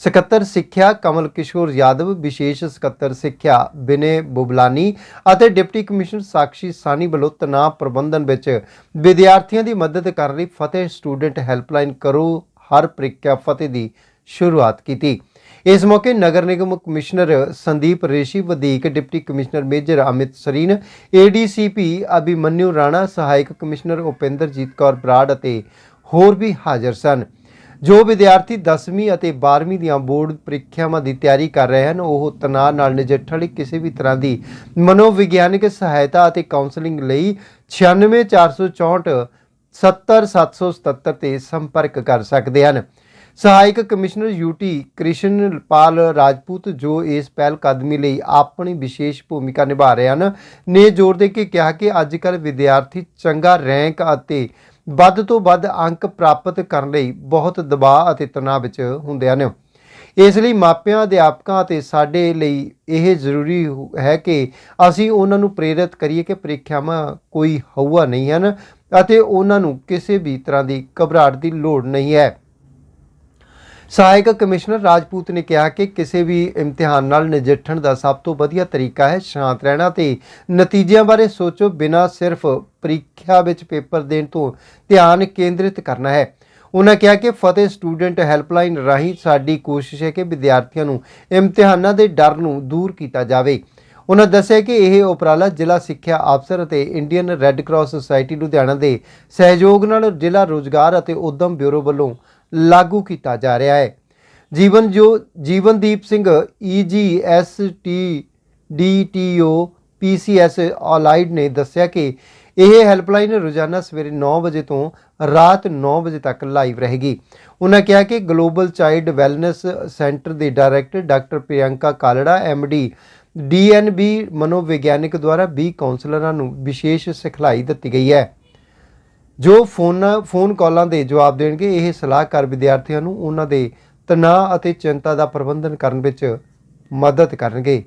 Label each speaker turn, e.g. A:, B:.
A: ਸਕੱਤਰ ਸਿੱਖਿਆ ਕਮਲ ਕਿਸ਼ੋਰ ਯਾਦਵ, ਵਿਸ਼ੇਸ਼ ਸਕੱਤਰ ਸਿੱਖਿਆ ਬਿਨੇ ਬੁਬਲਾਨੀ ਅਤੇ ਡਿਪਟੀ ਕਮਿਸ਼ਨਰ ਸਾਕਸ਼ੀ ਸਾਨੀ ਵੱਲੋਂ ਤਣਾਅ ਪ੍ਰਬੰਧਨ ਵਿੱਚ ਵਿਦਿਆਰਥੀਆਂ ਦੀ ਮਦਦ ਕਰਨ ਲਈ ਫਤਿਹ ਸਟੂਡੈਂਟ ਹੈਲਪਲਾਈਨ ਕਰੋ, ਹਰ ਪ੍ਰੀਖਿਆ ਫਤਿਹ ਦੀ ਸ਼ੁਰੂਆਤ ਕੀਤੀ। ਇਸ ਮੌਕੇ ਨਗਰ ਨਿਗਮ ਕਮਿਸ਼ਨਰ ਸੰਦੀਪ ਰੇਸ਼ੀ, ਵਧੀਕ deputy commissioner major Amit Sareen, ADCP Abhimanyu Rana, ਸਹਾਇਕ ਕਮਿਸ਼ਨਰ ਉਪਿੰਦਰਜੀਤ ਕੌਰ ਬਰਾੜ ਅਤੇ ਹੋਰ ਵੀ ਹਾਜ਼ਰ ਸਨ। ਜੋ ਵਿਦਿਆਰਥੀ 10ਵੀਂ ਅਤੇ 12ਵੀਂ ਦੀਆਂ ਬੋਰਡ ਪ੍ਰੀਖਿਆਵਾਂ ਦੀ ਤਿਆਰੀ ਕਰ ਰਹੇ ਹਨ, ਉਹ ਤਣਾਅ ਨਾਲ ਨਜਿੱਠਣ ਲਈ ਕਿਸੇ ਵੀ ਤਰ੍ਹਾਂ ਦੀ ਮਨੋਵਿਗਿਆਨਕ ਸਹਾਇਤਾ ਅਤੇ ਕਾਉਂਸਲਿੰਗ ਲਈ 96464 70777 ਤੇ ਸੰਪਰਕ ਕਰ ਸਕਦੇ ਹਨ। ਸਹਾਇਕ ਕਮਿਸ਼ਨਰ ਯੂਟੀ ਕ੍ਰਿਸ਼ਨਪਾਲ ਰਾਜਪੂਤ ਜੋ ਇਸ ਪਹਿਲ ਕਦਮੀ ਲਈ ਆਪਣੀ ਵਿਸ਼ੇਸ਼ ਭੂਮਿਕਾ ਨਿਭਾ ਰਹੇ ਹਨ, ਨੇ ਜ਼ੋਰ ਦੇ ਕੇ ਕਿਹਾ ਕਿ ਅੱਜ ਕੱਲ੍ਹ ਵਿਦਿਆਰਥੀ ਚੰਗਾ ਰੈਂਕ ਅਤੇ ਵੱਧ ਤੋਂ ਵੱਧ ਅੰਕ ਪ੍ਰਾਪਤ ਕਰਨ ਲਈ ਬਹੁਤ ਦਬਾਅ ਅਤੇ ਤਣਾਅ ਵਿੱਚ ਹੁੰਦੇ ਹਨ ਇਸ ਲਈ ਮਾਪਿਆਂ, ਅਧਿਆਪਕਾਂ ਅਤੇ ਸਾਡੇ ਲਈ ਇਹ ਜ਼ਰੂਰੀ ਹੈ ਕਿ ਅਸੀਂ ਉਹਨਾਂ ਨੂੰ ਪ੍ਰੇਰਿਤ ਕਰੀਏ ਕਿ ਪ੍ਰੀਖਿਆਵਾਂ ਕੋਈ ਹਊਆ ਨਹੀਂ ਹਨ ਅਤੇ ਉਹਨਾਂ ਨੂੰ ਕਿਸੇ ਵੀ ਤਰ੍ਹਾਂ ਦੀ ਘਬਰਾਹਟ ਦੀ ਲੋੜ ਨਹੀਂ ਹੈ। ਸਹਾਇਕ ਕਮਿਸ਼ਨਰ ਰਾਜਪੂਤ ਨੇ ਕਿਹਾ ਕਿ ਕਿਸੇ ਵੀ ਇਮਤਿਹਾਨ ਨਾਲ ਨਜਿੱਠਣ ਦਾ ਸਭ ਤੋਂ ਵਧੀਆ ਤਰੀਕਾ ਹੈ ਸ਼ਾਂਤ ਰਹਿਣਾ ਤੇ ਨਤੀਜਿਆਂ ਬਾਰੇ ਸੋਚੋ, ਬਿਨਾਂ ਸਿਰਫ ਪ੍ਰੀਖਿਆ ਵਿੱਚ ਪੇਪਰ ਦੇਣ ਤੋਂ ਧਿਆਨ ਕੇਂਦਰਿਤ ਕਰਨਾ ਹੈ। ਉਹਨਾਂ ਕਿਹਾ ਕਿ ਫਤਿਹ ਸਟੂਡੈਂਟ ਹੈਲਪਲਾਈਨ ਰਾਹੀਂ ਸਾਡੀ ਕੋਸ਼ਿਸ਼ ਹੈ ਕਿ ਵਿਦਿਆਰਥੀਆਂ ਨੂੰ ਇਮਤਿਹਾਨਾਂ ਦੇ ਡਰ ਨੂੰ ਦੂਰ ਕੀਤਾ ਜਾਵੇ। ਉਹਨਾਂ ਦੱਸਿਆ ਕਿ ਇਹ ਉਪਰਾਲਾ ਜ਼ਿਲ੍ਹਾ ਸਿੱਖਿਆ ਅਫਸਰ ਅਤੇ Indian red cross society Ludhiana ਦੇ ਸਹਿਯੋਗ ਨਾਲ ਜ਼ਿਲ੍ਹਾ ਰੋਜ਼ਗਾਰ ਅਤੇ ਉਦਮ ਬਿਊਰੋ ਵੱਲੋਂ ਲਾਗੂ ਕੀਤਾ ਜਾ ਰਿਹਾ ਹੈ। ਜੀਵਨ ਜੋ, Jeevandeep Singh E EGST DTO PCS allied ਨੇ ਦੱਸਿਆ ਕਿ ਇਹ ਹੈਲਪਲਾਈਨ ਰੋਜ਼ਾਨਾ ਸਵੇਰੇ 9 ਵਜੇ ਤੋਂ ਰਾਤ 9 ਵਜੇ ਤੱਕ ਲਾਈਵ ਰਹੇਗੀ। ਉਹਨਾਂ ਕਿਹਾ ਕਿ ਗਲੋਬਲ ਚਾਈਲਡ ਵੈਲਨੈਸ ਸੈਂਟਰ ਦੇ director doctor Priyanka Kalra MD DNB ਮਨੋਵਿਗਿਆਨਕ ਦੁਆਰਾ 20 ਕਾਉਂਸਲਰਾਂ ਨੂੰ ਵਿਸ਼ੇਸ਼ ਸਿਖਲਾਈ ਦਿੱਤੀ ਗਈ ਹੈ। ਜੋ ਫੋਨ ਫੋਨ ਕਾਲਾਂ ਦੇ ਜਵਾਬ ਦੇਣਗੇ, ਇਹ ਸਲਾਹਕਾਰ ਵਿਦਿਆਰਥੀਆਂ ਨੂੰ ਉਹਨਾਂ ਦੇ ਤਣਾਅ ਅਤੇ ਚਿੰਤਾ ਦਾ ਪ੍ਰਬੰਧਨ ਕਰਨ ਵਿੱਚ ਮਦਦ ਕਰਨਗੇ।